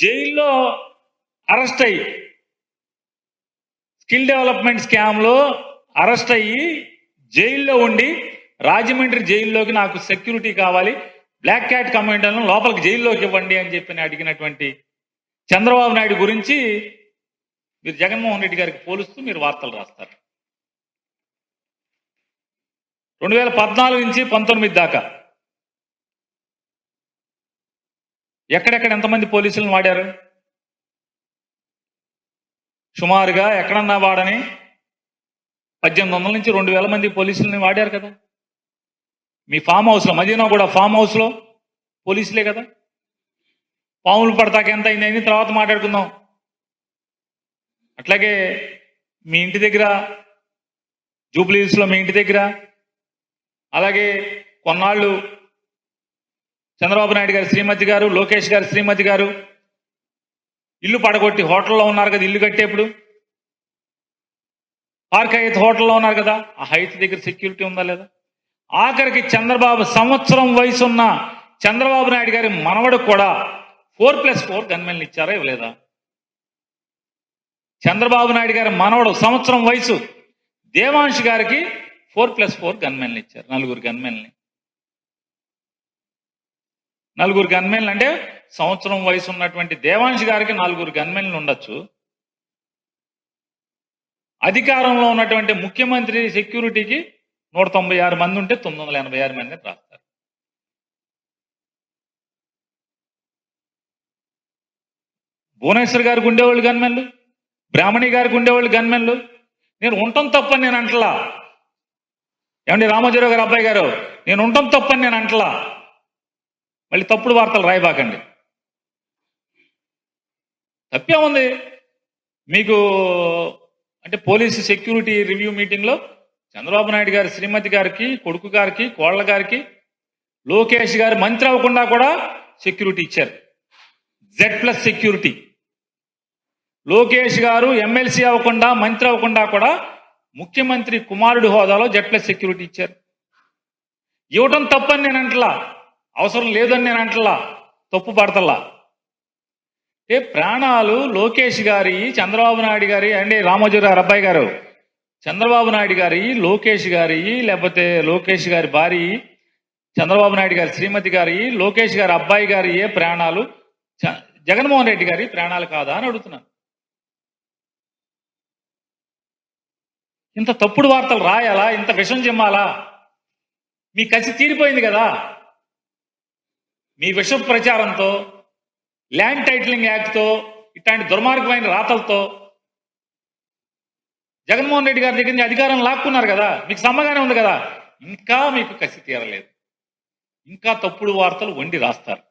జైల్లో అరెస్ట్ అయ్యి skill development స్కామ్లో అరెస్ట్ అయ్యి జైల్లో ఉండి రాజమండ్రి జైల్లోకి నాకు సెక్యూరిటీ కావాలి బ్లాక్ క్యాట్ కమాండర్లను లోపలికి జైల్లోకి ఇవ్వండి అని చెప్పి అడిగినటువంటి చంద్రబాబు నాయుడు గురించి మీరు జగన్మోహన్ రెడ్డి గారికి పోలుస్తూ మీరు వార్తలు రాస్తారు. రెండు వేల పద్నాలుగు నుంచి పంతొమ్మిది దాకా ఎక్కడెక్కడ ఎంతమంది పోలీసులను వాడారు? సుమారుగా ఎక్కడన్నా వాడని పద్దెనిమిది వందల నుంచి రెండు వేల మంది పోలీసులని వాడారు కదా. మీ ఫామ్ హౌస్లో మదీనా కూడా ఫామ్ హౌస్లో పోలీసులే కదా. పాములు పడతాక ఎంత అయింది? తర్వాత మాట్లాడుకుందాం. అట్లాగే మీ ఇంటి దగ్గర జూబ్లీస్లో మీ ఇంటి దగ్గర అలాగే కొన్నాళ్ళు చంద్రబాబు నాయుడు గారి శ్రీమతి గారు లోకేష్ గారు శ్రీమతి గారు. ఇల్లు పడగొట్టి హోటల్లో ఉన్నారు కదా ఇల్లు కట్టేప్పుడు. పార్క్ హైత్ హోటల్లో ఉన్నారు కదా ఆ హైత్ దగ్గర సెక్యూరిటీ ఉందా లేదా? ఆఖరికి చంద్రబాబు సంవత్సరం వయసు ఉన్న చంద్రబాబు నాయుడు గారి మనవడు కూడా ఫోర్ ప్లస్ ఫోర్ గన్మెన్లు ఇచ్చారా ఇవ్వలేదా? చంద్రబాబు నాయుడు గారి మనవడు సంవత్సరం వయసు దేవాంశ్ గారికి ఫోర్ ప్లస్ ఫోర్ గన్మెన్లు ఇచ్చారు నలుగురు గన్మెన్లని. నలుగురు గన్మెన్లు అంటే సంవత్సరం వయసు ఉన్నటువంటి దేవాంశ్ గారికి నలుగురు గన్మెన్లు ఉండొచ్చు. అధికారంలో ఉన్నటువంటి ముఖ్యమంత్రి సెక్యూరిటీకి నూట తొంభై ఆరు మంది ఉంటే తొమ్మిది వందల ఎనభై ఆరు మంది రాస్తారు. భువనేశ్వర్ గారికి ఉండేవాళ్ళు గన్మెన్లు బ్రాహ్మణి గారికి ఉండేవాళ్ళు గన్మెన్లు. నేను ఉండటం తప్పని నేను అంటలా. ఏమండి రామోజీరావు గారు అబ్బాయి గారు నేను ఉండటం తప్పని నేను అంటలా. మళ్ళీ తప్పుడు వార్తలు రాయబాకండి. తప్పేముంది? మీకు అంటే పోలీసు సెక్యూరిటీ రివ్యూ మీటింగ్లో చంద్రబాబు నాయుడు గారి శ్రీమతి గారికి కొడుకు గారికి కోళ్ళ గారికి లోకేష్ గారు మంత్రి అవ్వకుండా కూడా సెక్యూరిటీ ఇచ్చారు. జెడ్ ప్లస్ సెక్యూరిటీ లోకేష్ గారు ఎమ్మెల్సీ అవ్వకుండా మంత్రి అవ్వకుండా కూడా ముఖ్యమంత్రి కుమారుడి హోదాలో జెడ్ ప్లస్ సెక్యూరిటీ ఇచ్చారు. ఇవ్వటం తప్పని నేను అంటలా. అవసరం లేదని నేను అంటలా తప్పు పడతలా. ఏ ప్రాణాలు లోకేష్ గారి చంద్రబాబు నాయుడు గారి అండి రామోజీ గారు అబ్బాయి గారు? చంద్రబాబు నాయుడు గారి లోకేష్ గారి లేకపోతే లోకేష్ గారి భార్య చంద్రబాబు నాయుడు గారి శ్రీమతి గారి లోకేష్ గారి అబ్బాయి గారి ఏ ప్రాణాలు? జగన్మోహన్ రెడ్డి గారి ప్రాణాలు కాదా అని అడుగుతున్నాను ఇంత తప్పుడు వార్తలు రాయాలా? ఇంత విషం చెమ్మాలా? మీ కసి తీరిపోయింది కదా? మీ విష ప్రచారంతో ల్యాండ్ టైటిలింగ్ యాక్ట్తో ఇట్లాంటి దుర్మార్గమైన రాతలతో జగన్మోహన్ రెడ్డి గారి దగ్గర నుంచి అధికారం లాక్కున్నారు కదా మీకు సమ్మగానే ఉంది కదా ఇంకా మీకు కసి తీరలేదు. ఇంకా తప్పుడు వార్తలు వండి రాస్తారు.